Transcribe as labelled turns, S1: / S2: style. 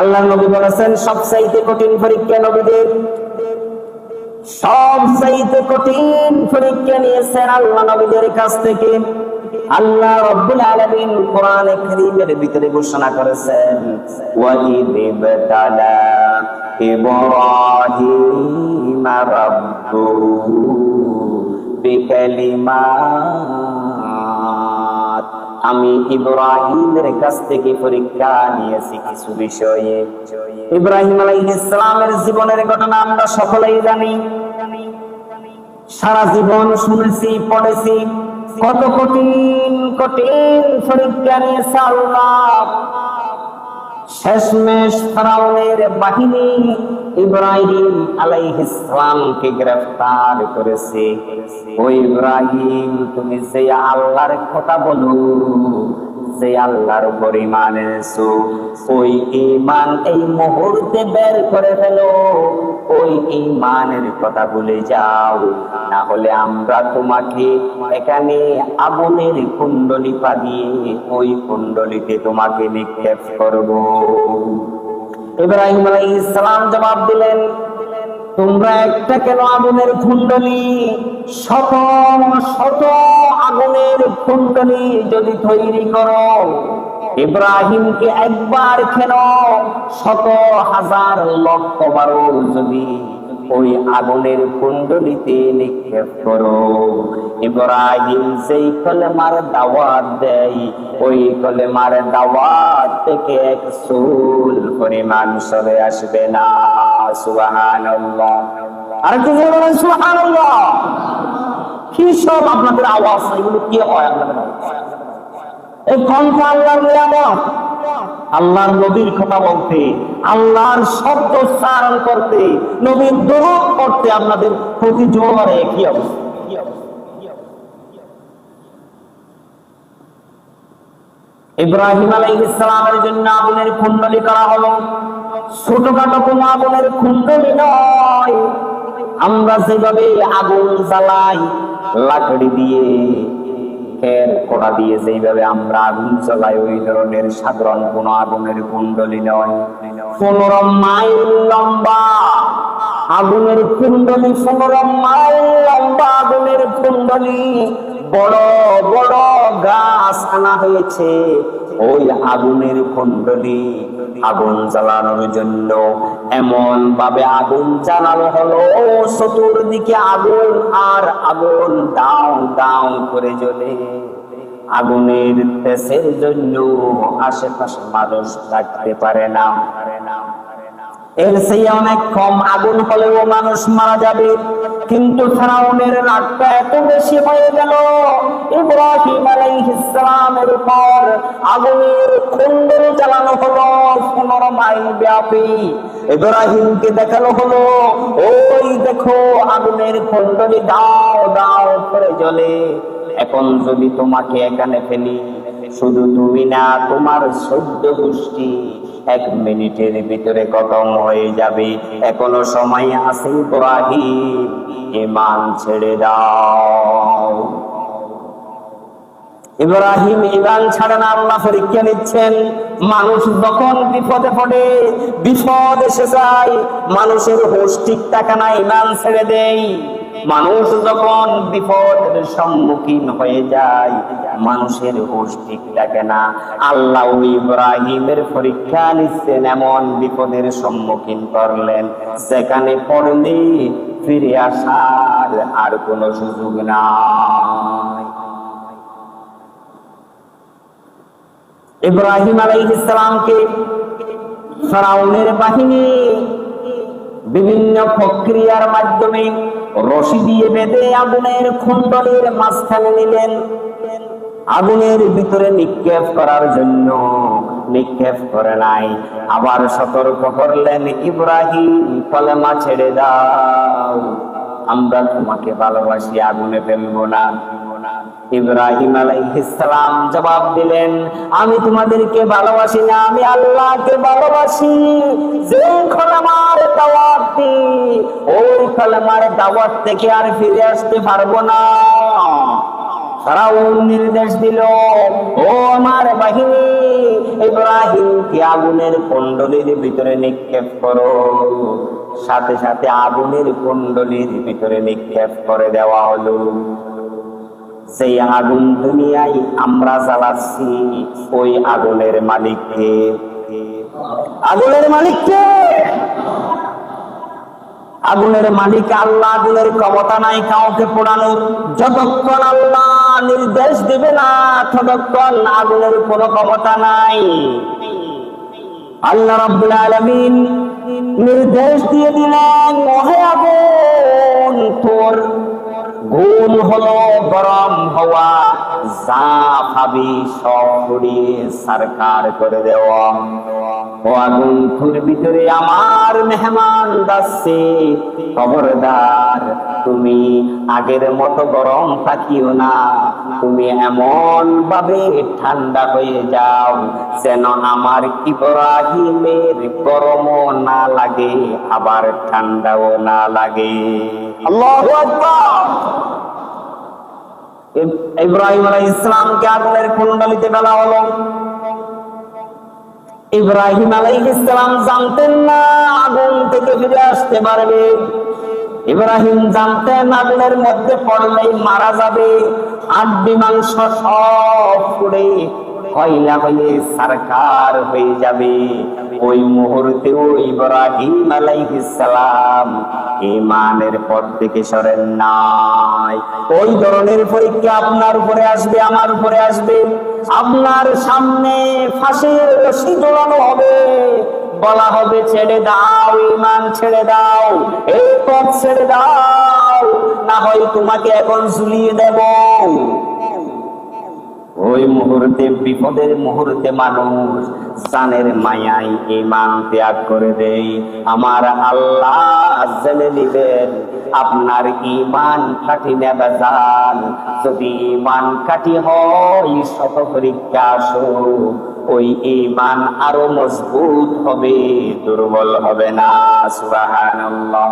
S1: আল্লাহ নবী বলেছেন সব চাইতে কঠিন পরীক্ষা নবীদের। সব চাইতে কঠিন পরীক্ষা নিয়েছেন আল্লাহ নবীদের কাছ থেকে। আল্লাহ রব্বুল আলামিন কোরআনে কারীমের ভিতরে ঘোষণা করেছেন ওয়াইদ ইবতালা ইব্রাহিম রাব্বুহু বিকালিমাত আমি ইব্রাহিমের কাছ থেকে পরীক্ষা নিয়েছি কিছু বিষয়ে। ইব্রাহিম আলাই ইসলামের জীবনের ঘটনা আমরা সকলেই জানি। সারা জীবন শুনেছি, পড়েছি। কত কঠিন কঠিন পরীক্ষা নিয়েছে আল্লাহ। শেষমেশ ফেরাউনের বাহিনী ইব্রাহিম আলাইহিসসালামকে গ্রেফতার করেছে। ও ইব্রাহিম তুমি যে আল্লাহর কথা বলো যে আল্লাহর উপর ইমান এনেছো, ওই ইমান এই মুহূর্তে বের করে ফেলো। ওই ইমানের কথা ভুলে যাও। না হলে আমরা তোমাকে এখানে আগুনের কুণ্ডলি পা দিয়ে ওই কুণ্ডলিতে তোমাকে নিক্ষেপ করব। ইব্রাহিম আলাইহিস সালাম জবাব দিলেন, তোমরা একটা কেন আগুনের কুণ্ডলি? শত শত কুণ্ডলি যদি তৈরি করো, ইব্রাহিমকে একবার কেন শত হাজার লক্ষ বারো যদি ওই আগুনের কুণ্ডলিতে নিক্ষেপ করো। ইব্রাহিম যেই কলেমার দাওয়াত দেয়, ওই কলেমার দাওয়াত থেকে এক চুল পরিমাণ সরে আসবে না। সুবহানাল্লাহ। আর কি বলেন, সুবহানাল্লাহ। কি সব আপনাদের আওয়াজ? এগুলো কি হয় আপনাদের এই কণ্ঠ নিয়ামত। আল্লাহর নবীর কথা বলতে, আল্লাহর শব্দ উচ্চারণ করতে, নবীর দোয়া করতে আপনাদের প্রতি জোয়ারে কি অবস্থা? ইব্রাহিম ইসলামের জন্য আগুনের কুণ্ডলী করা হলো। ছোটখাটো কোন আগুনের কুণ্ডলী নয়। আমরা যেভাবে আগুন জ্বালাই লাকড়ি দিয়ে খের কোড়া দিয়ে যেইভাবে আমরা আগুন চালাই ওই ধরনের সাধারণ কোন আগুনের কুণ্ডলী নয়। পনেরো মাইল লম্বা আগুনের কুণ্ডলী, পনেরো মাইল লম্বা আগুনের কুণ্ডলী। বড় বড় গাছ আনা হয়েছে। ওই আগুনের কুণ্ডলী আগুন জ্বালানোর জন্য এমন ভাবে আগুন জ্বালানো হলো। চতুর্দিকে আগুন আর আগুন দাও দাও করে জ্বলে। আগুনের তেসের জন্য আশেপাশে মানুষ থাকতে পারে না। এর সেই অনেক কম আগুন হলেও মানুষ মারা যাবে। কিন্তু ফেরাউনের রাগটা এত বেশি হয়ে গেল, ইব্রাহিম আলাইহিস সালামের উপর আগুনের কুণ্ডল চালানো হলো পনেরো মাইল ব্যাপী। ইব্রাহিমকে দেখানো হলো, ওই দেখো, আগুনের কুণ্ডলি দাও দাও করে জ্বলে। এখন যদি তোমাকে এখানে ফেলি, শুধু তুমি না, তোমার সদ্য গোষ্ঠী এক মিনিটের ভিতরে খতম হয়ে যাবে। এখনও সময় আছে ইব্রাহিম ইমান ছেড়ে দাও। ইব্রাহিম ইমান ছাড়া না, আল্লাহ পরীক্ষা নিচ্ছেন। মানুষ যখন বিপদে পড়ে, বিপদ এসে যায়। মানুষের হোশ ঠিক থাকে না ইমান ছেড়ে দেয়। মানুষ যখন বিপদের সম্মুখীন হয়ে যায়, মানুষের হোশ ঠিক থাকে না। আল্লাহ ইব্রাহিমের পরীক্ষা নিচ্ছেন, এমন বিপদের সম্মুখীন করলেন, যেখানে পড়লে ফিরে আসার আর কোনো সুযোগ নাই। ইব্রাহিম আলাইহিস সালামকে ফেরাউনের বাহিনী বিভিন্ন প্রক্রিয়ার মাধ্যমে রশি দিয়ে বেঁধে আগুনের খুন্ডলের মাঝখানে নিলেন। আগুনের ভিতরে নিক্ষেপ করার জন্য নিক্ষেপ করে নাই। আবার সতর্ক করলেন, ইব্রাহিম, কলেমা ছেড়ে দাও। আমরা তোমাকে ভালোবাসি, আগুনে ফেলব না। ইব্রাহিম আলাইহিসসালাম জবাব দিলেন, আমি তোমাদেরকে ভালোবাসি না, আমি আল্লাহকে ভালোবাসি। যে খলামার দাওয়াত দিই, ওই খলামার দাওয়াত থেকে আর ফিরে আসতে পারব না। ফেরাউন নির্দেশ দিল, ও আমার বাহিনী, ইব্রাহিমকে আগুনের কুণ্ডলীর ভিতরে নিক্ষেপ করো। সাথে সাথে আগুনের কুণ্ডলীর ভিতরে নিক্ষেপ করে দেওয়া হলো। সেই আগুন দুনিয়ায় আমরা জ্বালাচ্ছি ওই আগুনের মালিককে। আগুনের মালিককে? আগুনের মালিক আল্লাহ, আগুনের ক্ষমতা নাই কাউকে পোড়ানোর। যতক্ষণ আল্লাহ নির্দেশ দেবে না, ততক্ষণ আগুনের কোনো ক্ষমতা নাই। আল্লাহ রাব্বুল আলামিন নির্দেশ দিয়ে দিলেন, ওহে আগুন, তোর গুণ হলো গরম হওয়া যা ভাবি সব সরকার করে দেওয়া। ও ভিতরে আমার মেহমান যাচ্ছে খবরদার, তুমি আগের মতো গরম থাকিও না। তুমি এমন ভাবে ঠান্ডা হয়ে যাও যেন আমার ইব্রাহিমের গরমও না লাগে, আবার ঠান্ডাও না লাগে। ইব্রাহিম আলাইহিস ইসলামকে আগুনের কুণ্ডলিতে হলো? ইব্রাহিম আলাইহিস সালাম জানতেন না আগুন থেকে ফিরে আসতে পারবে। ইব্রাহিম জানতেন আগুনের মধ্যে পড়লেই মারা যাবে। আড্ডি মাংস সব পুড়ে কয়লা হয়ে সরকার হয়ে যাবে। ওই মুহূর্তেও ইব্রাহিম আলাইহিস সালাম ইমানের পথ থেকে সরেন নাই। ওই ধরনের পরীক্ষা আপনার উপরে আসবে, আমার উপরে আসবে। আপনার সামনে ফাঁসির রশি দোলানো হবে। বলা হবে, ছেড়ে দাও, ইমান ছেড়ে দাও, এই পথ ছেড়ে দাও। না হয় তোমাকে এখন ঝুলিয়ে দেব। মুহূর্তে, বিপদের মুহূর্তে মানুষ জানের মায়াই ইমান ত্যাগ করে দেই আমার আল্লাহ জেনে নিবেন, আপনার ইমান কাটি নেবে যান যদি ইমান কাটি হয় শত পরীক্ষা আসো ওই ইমান আরও মজবুত হবে, দুর্বল হবে না, সুবহানাল্লাহ।